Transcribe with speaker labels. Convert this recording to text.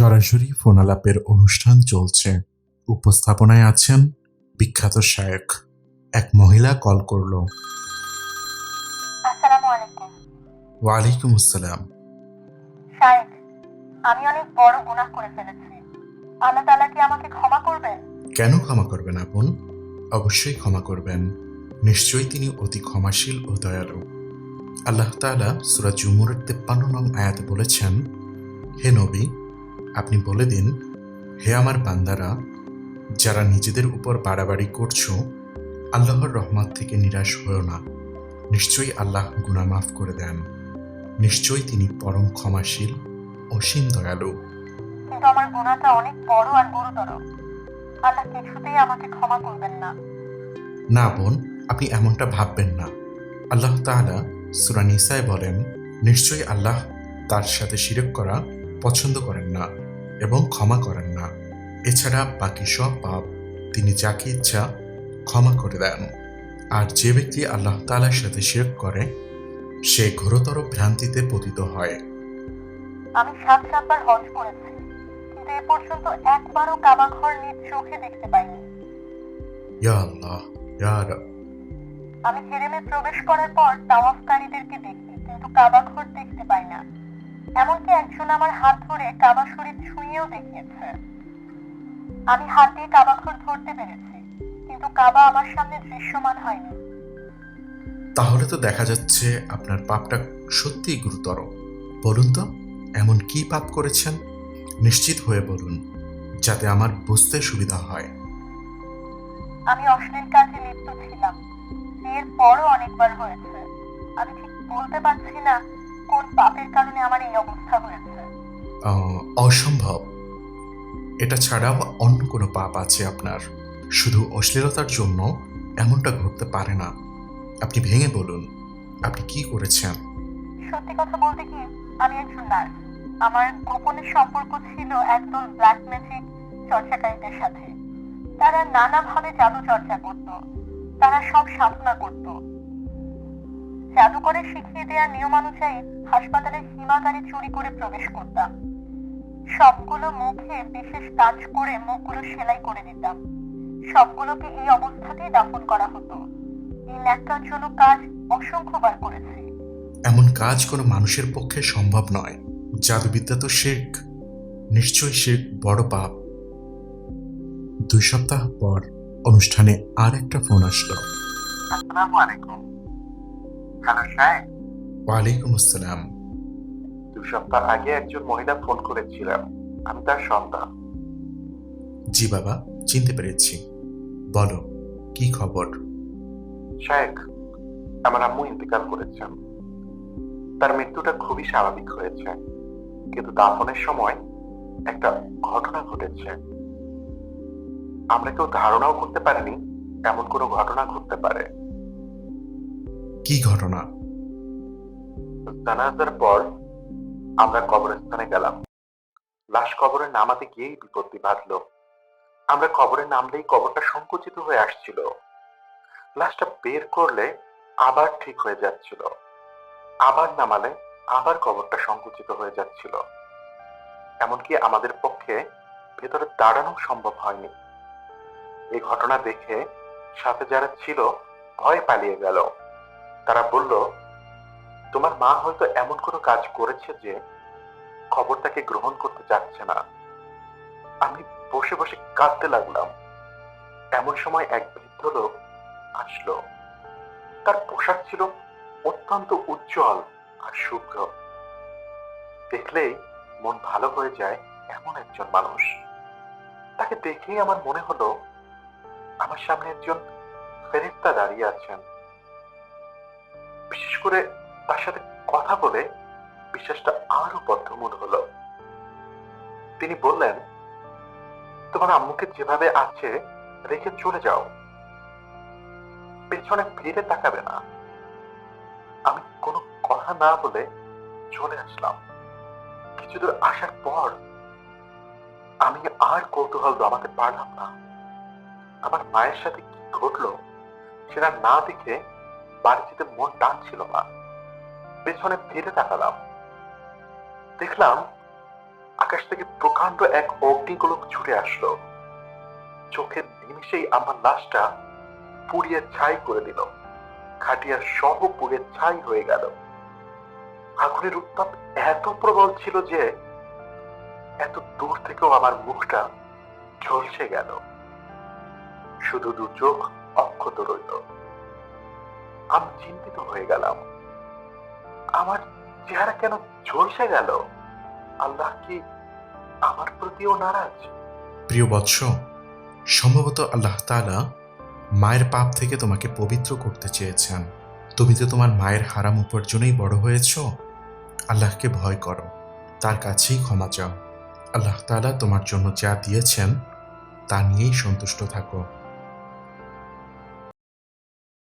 Speaker 1: সরাসরি ফোনালাপের অনুষ্ঠান চলছে। উপস্থাপনায় আছেন বিখ্যাত শায়ক এক মহিলা কল করল। ওয়ালাইকুম আসসালাম।
Speaker 2: আমি অনেক বড় গুনাহ করে ফেলেছি। আল্লাহ তাআলা কি আমাকে ক্ষমা করবেন?
Speaker 1: কেন ক্ষমা করবেন আপন? অবশ্যই ক্ষমা করবেন। নিশ্চয়ই তিনি অতি ক্ষমাশীল ও দয়ালু। আল্লাহ তাআলা সূরা জুমুরের তেপ্পান্ন নং আয়াতে বলেছেন হে নবী আপনি বলে দিন হে আমার বান্দারা যারা নিজেদের উপর বাড়াবাড়ি করছ আল্লাহর রহমত থেকে নিরাশ হয়েও না। নিশ্চয়ই আল্লাহ গুনাহ মাফ করে দেন। নিশ্চয়ই তিনি পরম ক্ষমাশীল অসীম দয়ালু।
Speaker 2: কিন্তু আমার গুনাহটা অনেক বড় আর গুরুতর। আল্লাহ কিছুতেই আমাকে ক্ষমা করবেন না।
Speaker 1: না বোন আপনি এমনটা ভাববেন না। আল্লাহ তাআলা সূরা নিসায় বলেন নিশ্চয়ই আল্লাহ তার সাথে শিরক করা পছন্দ করেন না। এবং ক্ষমা করেন না। এছাড়া বাকি সব পাপ তিনি যাকে ইচ্ছা ক্ষমা করে দেন। আর যে ব্যক্তি আল্লাহ তাআলার সাথে শিরক করে সে ঘোরতর ভ্রান্তিতে পতিত হয়।
Speaker 2: আমি সাত সাতবার হজ করেছি কিন্তু এ পর্যন্ত একবারও কাবা ঘর নিজ চোখে দেখতে পাইনি।
Speaker 1: ইয়া আল্লাহ ইয়া রব।
Speaker 2: আমি হেরেমে প্রবেশ করার পর তাওয়াফকারীদেরকে দেখি কিন্তু কাবা ঘর দেখতে পাই না। এমনকি একজন আমার হাত ধরে কাবা শরীফ ছুঁয়েও দেখিয়েছে। আমি হাত দিয়ে কাবা ঘর ধরতে পেরেছি কিন্তু কাবা আমার সামনে দৃশ্যমান হয়নি।
Speaker 1: তাহলে তো দেখা যাচ্ছে আপনার পাপটা সত্যিই গুরুতর। বলুন তো এমন কি পাপ করেছেন? নিশ্চিত হয়ে বলুন যাতে আমার বুঝতে সুবিধা হয়।
Speaker 2: আমি অশ্লীল কাজে লিপ্ত ছিলাম। বিয়ের পরও অনেকবার হয়েছে। আমি ঠিক বলতে পারছি না কোন পাপের কারণে আমার এই অবস্থা হয়েছে?
Speaker 1: অসম্ভব। এটা ছাড়াও অন্য কোনো পাপ আছে আপনার। শুধু অশ্লীলতার জন্য এমনটা ঘটতে পারে না। আপনি ভেঙে বলুন আপনি কি করেছেন?
Speaker 2: সত্যি কথা বলতে কি আমি একজন নার্স। আমার গোপনের সম্পর্ক ছিল একদল ব্ল্যাক ম্যাজিক চর্চাকারীদের সাথে। তারা নানাভাবে জাদু চর্চা করত। তারা সব সাধনা করত। জাদুকরে শিখিয়ে দেওয়া নিয়মানুযায়ী হাসপাতালের সীমাগারে চুরি করে প্রবেশ করতাম। সবগুলো মুখে বিশেষ কাজ করে মুখগুলো সেলাই করে দিতাম। সবগুলোকে এই অবস্থাতেই দাফন করা হতো। এই ন্যাক্কারজনক কাজ অসংখ্যবার করেছি।
Speaker 1: এমন কাজ কোনো মানুষের পক্ষে সম্ভব নয়। জাদুবিদ্যা তো শেখ। নিশ্চয়ই শেখ বড় পাপ। দুই সপ্তাহ পর অনুষ্ঠানে আর একটা ফোন আসলো।
Speaker 3: আসসালামু আলাইকুম। হ্যালো সাহেব
Speaker 1: ওয়ালাইকুম আসসালাম।
Speaker 3: দু সপ্তাহ আগে একজন মহিলা ফোন করেছিলাম। আমি তার সন্তান।
Speaker 1: জি বাবা চিনতে পেরেছি। বলো কি খবর?
Speaker 3: শায়েক আমার আম্মু ইন্তেকাল করেছেন। তার মৃত্যুটা খুবই স্বাভাবিক হয়েছে। কিন্তু দাফনের সময় একটা ঘটনা ঘটেছে। আমরা কেউ ধারণাও করতে পারিনি এমন কোনো ঘটনা ঘটতে পারে।
Speaker 1: কি ঘটনা?
Speaker 3: জানাজার পর আমরা কবরস্থানে গেলাম। লাশ কবরে নামাতে গিয়েই বিপত্তি বাঁধলো। আমরা কবরে নামলেই কবরটা সংকুচিত হয়ে আসছিল। লাশটা বের করলে আবার ঠিক হয়ে যাচ্ছিল। আবার নামালে আবার কবরটা সংকুচিত হয়ে যাচ্ছিল। এমনকি আমাদের পক্ষে ভেতরে দাঁড়ানো সম্ভব হয়নি। এই ঘটনা দেখে সাথে যারা ছিল ভয় পালিয়ে গেল। তারা বলল, তোমার মা হয়তো এমন কোনো কাজ করেছে যে খবরটাকে গ্রহণ করতে চাচ্ছে না। আমি বসে বসে কাঁদতে লাগলাম। এমন সময় এক বৃদ্ধ লোক আসলো। তার পোশাক ছিল অত্যন্ত উজ্জ্বল আর শুভ্র। দেখলেই মন ভালো হয়ে যায় এমন একজন মানুষ। তাকে দেখেই আমার মনে হলো, আমার সামনে একজন ফেরেস্তা দাঁড়িয়ে আছেন। বিশেষ করে তার সাথে কথা বলে বিশ্বাসটা আরও বদ্ধমূল হলো। তিনি বললেন, তোমার আম্মুকে যেভাবে আছে, রেখে চলে যাও। পেছনে ফিরে তাকাবে না। আমি কোনো কথা না বলে চলে আসলাম। কিছু দূর আসার পর আমি আর কৌতূহল দমাতে পারলাম না। আমার মায়ের সাথে কি ঘটলো, সেটা না দেখে বাড়ি যেতে মন টানছিল না। পেছনে ফিরে তাকালাম। দেখলাম আকাশ থেকে প্রকাণ্ড এক অগ্নিগোলক ছুটে আসলো। চোখের নিমিষেই আমার লাশটা পুড়িয়ে ছাই করে দিল। খাটিয়ার সহ পুড়ে ছাই হয়ে গেল। আগুনের উত্তাপ এত প্রবল ছিল যে এত দূর থেকেও আমার মুখটা ঝলসে গেল। শুধু দু চোখ অক্ষত রইল। আমি চিন্তিত হয়ে গেলাম। আমার চেহারা কেন ঝলসে গেল? আল্লাহ কি আমার প্রতিও নারাজ?
Speaker 1: প্রিয় বৎস, সম্ভবত আল্লাহ তাআলা মায়ের পাপ থেকে তোমাকে পবিত্র করতে চেয়েছেন। তুমি তো তোমার মায়ের হারাম উপার্জনেই বড় হয়েছ, আল্লাহকে ভয় করো। তার কাছেই ক্ষমা চাও। আল্লাহ তালা তোমার জন্য যা দিয়েছেন, তা নিয়েই সন্তুষ্ট থাকো।